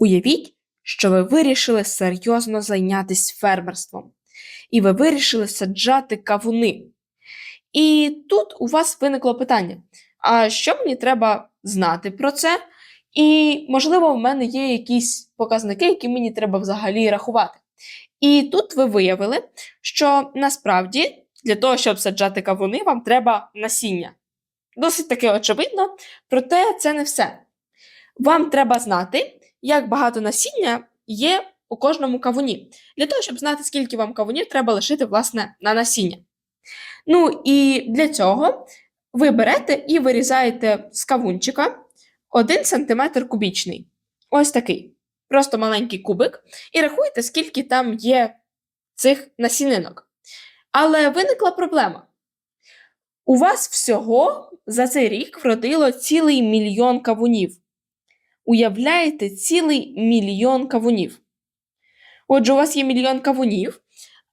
Уявіть, що ви вирішили серйозно зайнятися фермерством, і ви вирішили саджати кавуни. І тут у вас виникло питання: а що мені треба знати про це? І, можливо, в мене є якісь показники, які мені треба взагалі рахувати. І тут ви виявили, що насправді для того, щоб саджати кавуни, вам треба насіння. Досить таки очевидно, проте це не все. Вам треба знати, як багато насіння є у кожному кавуні. Для того, щоб знати, скільки вам кавунів треба лишити, власне, на насіння. Ну і для цього ви берете і вирізаєте з кавунчика 1 см кубічний. Ось такий. Просто маленький кубик, і рахуєте, скільки там є цих насінинок. Але виникла проблема. У вас всього за цей рік вродило цілий мільйон кавунів. Уявляєте, цілий мільйон кавунів. Отже, у вас є мільйон кавунів,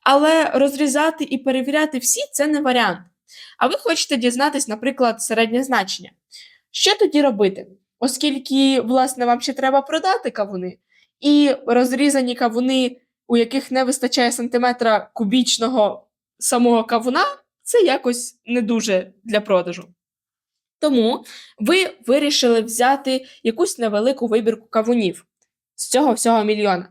але розрізати і перевіряти всі це не варіант. А ви хочете дізнатись, наприклад, середнє значення. Що тоді робити? Оскільки, власне, вам ще треба продати кавуни, і розрізані кавуни, у яких не вистачає сантиметра кубічного самого кавуна, це якось не дуже для продажу. Тому ви вирішили взяти якусь невелику вибірку кавунів з цього всього мільйона.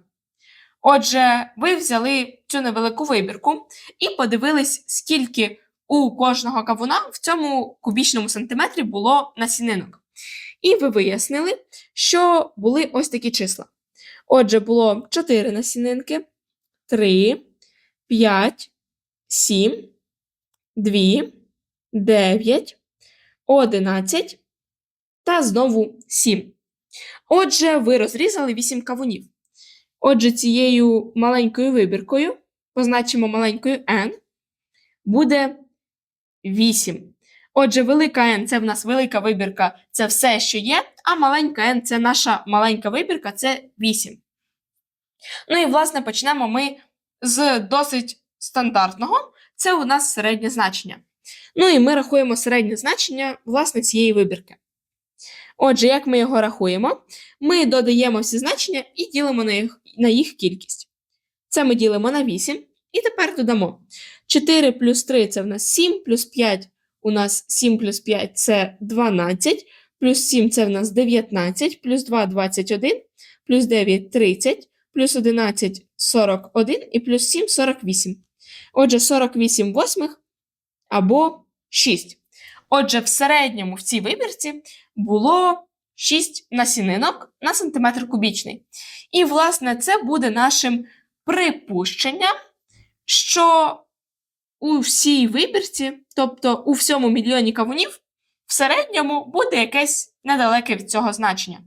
Отже, ви взяли цю невелику вибірку і подивились, скільки у кожного кавуна в цьому кубічному сантиметрі було насінинок. І ви вияснили, що були ось такі числа. Отже, було 4 насінинки, 3, 5, 7, 2, 9, 11 та знову 7. Отже, ви розрізали 8 кавунів. Отже, цією маленькою вибіркою, позначимо маленькою n, буде 8. Отже, велика n це в нас велика вибірка, це все, що є, а маленька n це наша маленька вибірка, це 8. Ну і, власне, почнемо ми з досить стандартного. Це у нас середнє значення. Ну і ми рахуємо середнє значення власне цієї вибірки. Отже, як ми його рахуємо? Ми додаємо всі значення і ділимо на їх, на їх кількість. Це ми ділимо на 8. І тепер додамо 4 плюс 3 це в нас 7, плюс 5 у нас 7 плюс 5 це 12, плюс 7 це в нас 19, плюс 2 21, плюс 9 30, плюс 11 41 і плюс 7 48. Отже, 48 восьмих або 6. Отже, в середньому в цій вибірці було 6 насінинок на сантиметр кубічний. І, власне, це буде нашим припущенням, що у всій вибірці, тобто у всьому мільйоні кавунів, в середньому буде якесь недалеке від цього значення.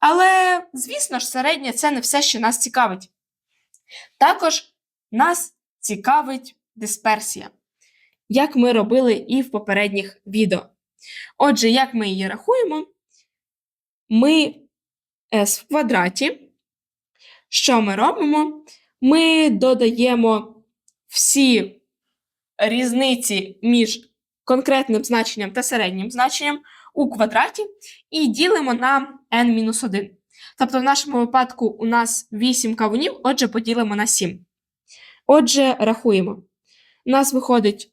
Але, звісно ж, середнє це не все, що нас цікавить. Також нас цікавить дисперсія, як ми робили і в попередніх відео. Отже, як ми її рахуємо, ми s в квадраті. Що ми робимо? Ми додаємо всі різниці між конкретним значенням та середнім значенням у квадраті і ділимо на n-1. Тобто, в нашому випадку у нас 8 кавунів, отже, поділимо на 7. Отже, рахуємо. У нас виходить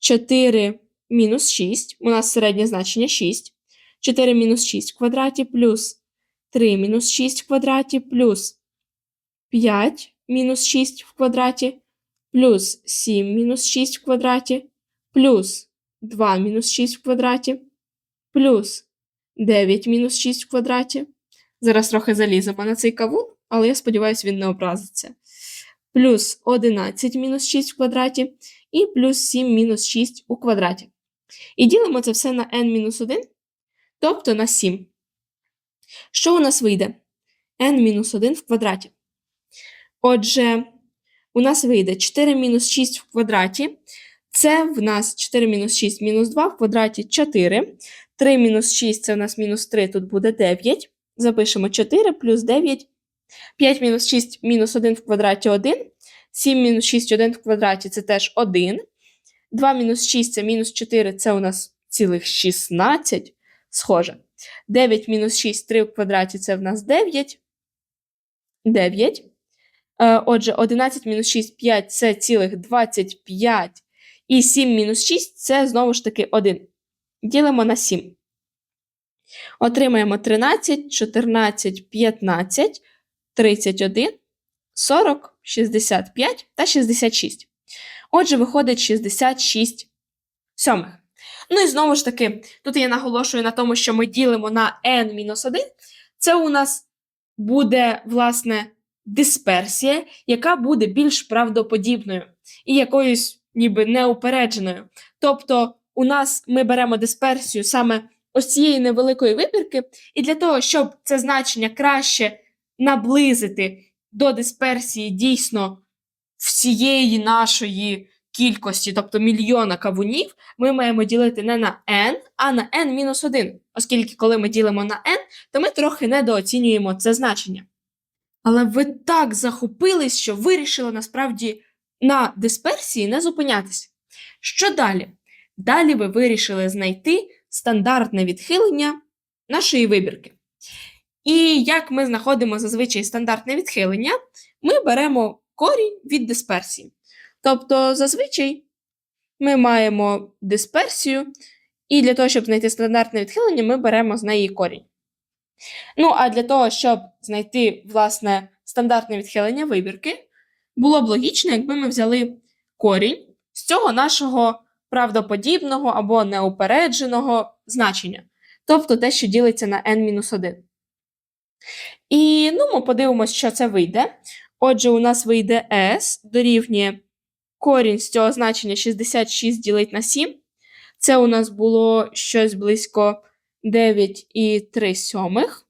4 мінус 6, у нас середнє значення 6. 4 мінус 6 в квадраті плюс 3 мінус 6 в квадраті плюс 5 мінус 6 в квадраті плюс 7 мінус 6 в квадраті плюс 2 мінус 6 в квадраті плюс 9 мінус 6 в квадраті. Зараз трохи заліземо на цей кавун, але я сподіваюся, він не образиться. Плюс 11 мінус 6 в квадраті і плюс 7 мінус 6 у квадраті. І ділимо це все на n-1, тобто на 7. Що у нас вийде? n-1 в квадраті. Отже, у нас вийде 4 мінус 6 в квадраті. Це в нас 4 мінус 6 мінус 2 в квадраті 4. 3 мінус 6 це у нас мінус 3, тут буде 9. Запишемо 4 плюс 9. 5 мінус 6 мінус 1 в квадраті 1. 7 мінус 6 1 в квадраті це теж 1. 2 мінус 6 це мінус 4, це у нас цілих 16. Схоже. 9 мінус 6 3 в квадраті це в нас 9. 9. Е, Отже, 11 мінус 6 5 це цілих 25. І 7 мінус 6 це знову ж таки 1. Ділимо на 7. Отримаємо 13, 14, 15, 31, 40, 65 та 66. Отже, виходить 66 сьомих. Ну і знову ж таки, тут я наголошую на тому, що ми ділимо на n-1. Це у нас буде, власне, дисперсія, яка буде більш правдоподібною і якоюсь ніби неупередженою. Тобто, у нас ми беремо дисперсію саме ось цієї невеликої вибірки, і для того, щоб це значення краще наблизити до дисперсії дійсно всієї нашої кількості, тобто мільйона кавунів, ми маємо ділити не на n, а на n-1. Оскільки, коли ми ділимо на n, то ми трохи недооцінюємо це значення. Але ви так захопились, що вирішили насправді на дисперсії не зупинятися. Що далі? Далі ви вирішили знайти стандартне відхилення нашої вибірки. І як ми знаходимо зазвичай стандартне відхилення, ми беремо корінь від дисперсії. Тобто, зазвичай ми маємо дисперсію, і для того, щоб знайти стандартне відхилення, ми беремо з неї корінь. Ну, а для того, щоб знайти, власне, стандартне відхилення вибірки, було б логічно, якби ми взяли корінь з цього нашого правдоподібного або неупередженого значення, тобто те, що ділиться на n-1. І ну, ми подивимося, що це вийде. Отже, у нас вийде s дорівнює корінь з цього значення 66 ділить на 7. Це у нас було щось близько 9,3 сьомих.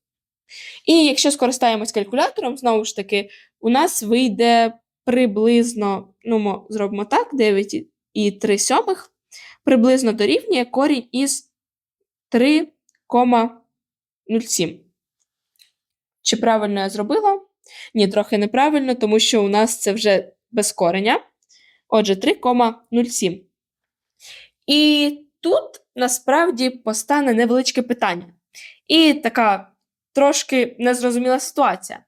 І якщо скористаємось калькулятором, знову ж таки, у нас вийде приблизно, ну, ми зробимо так, 9,3 сьомих, приблизно дорівнює корінь із 3,07. Чи правильно я зробила? Ні, трохи неправильно, тому що у нас це вже без кореня. Отже, 3,07. І тут насправді постане невеличке питання. І така трошки незрозуміла ситуація.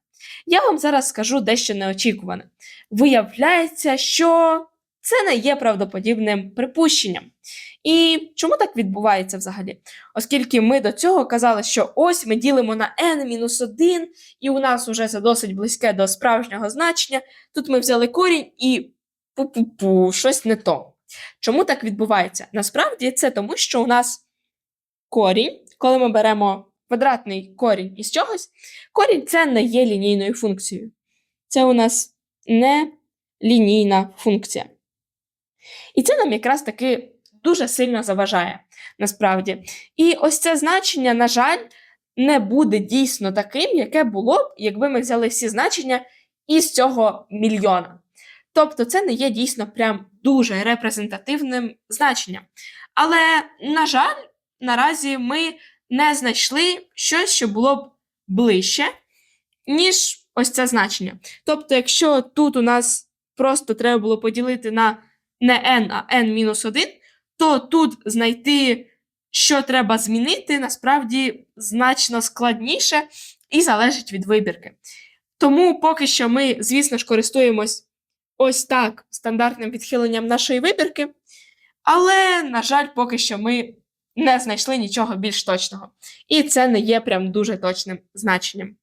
Я вам зараз скажу дещо неочікуване. Виявляється, що це не є правдоподібним припущенням. І чому так відбувається взагалі? Оскільки ми до цього казали, що ось ми ділимо на n-1, і у нас уже це досить близьке до справжнього значення. Тут ми взяли корінь і пу-пу-пу, щось не то. Чому так відбувається? Насправді це тому, що у нас корінь, коли ми беремо квадратний корінь із чогось, корінь це не є лінійною функцією. Це у нас не лінійна функція. І це нам якраз таки дуже сильно заважає, насправді. І ось це значення, на жаль, не буде дійсно таким, яке було б, якби ми взяли всі значення із цього мільйона. Тобто, це не є дійсно прям дуже репрезентативним значенням. Але, на жаль, наразі ми не знайшли щось, що було б ближче, ніж ось це значення. Тобто, якщо тут у нас просто треба було поділити на не n, а n-1, то тут знайти, що треба змінити, насправді значно складніше і залежить від вибірки. Тому поки що ми, звісно ж, користуємось ось так стандартним відхиленням нашої вибірки, але, на жаль, поки що ми не знайшли нічого більш точного. І це не є прям дуже точним значенням.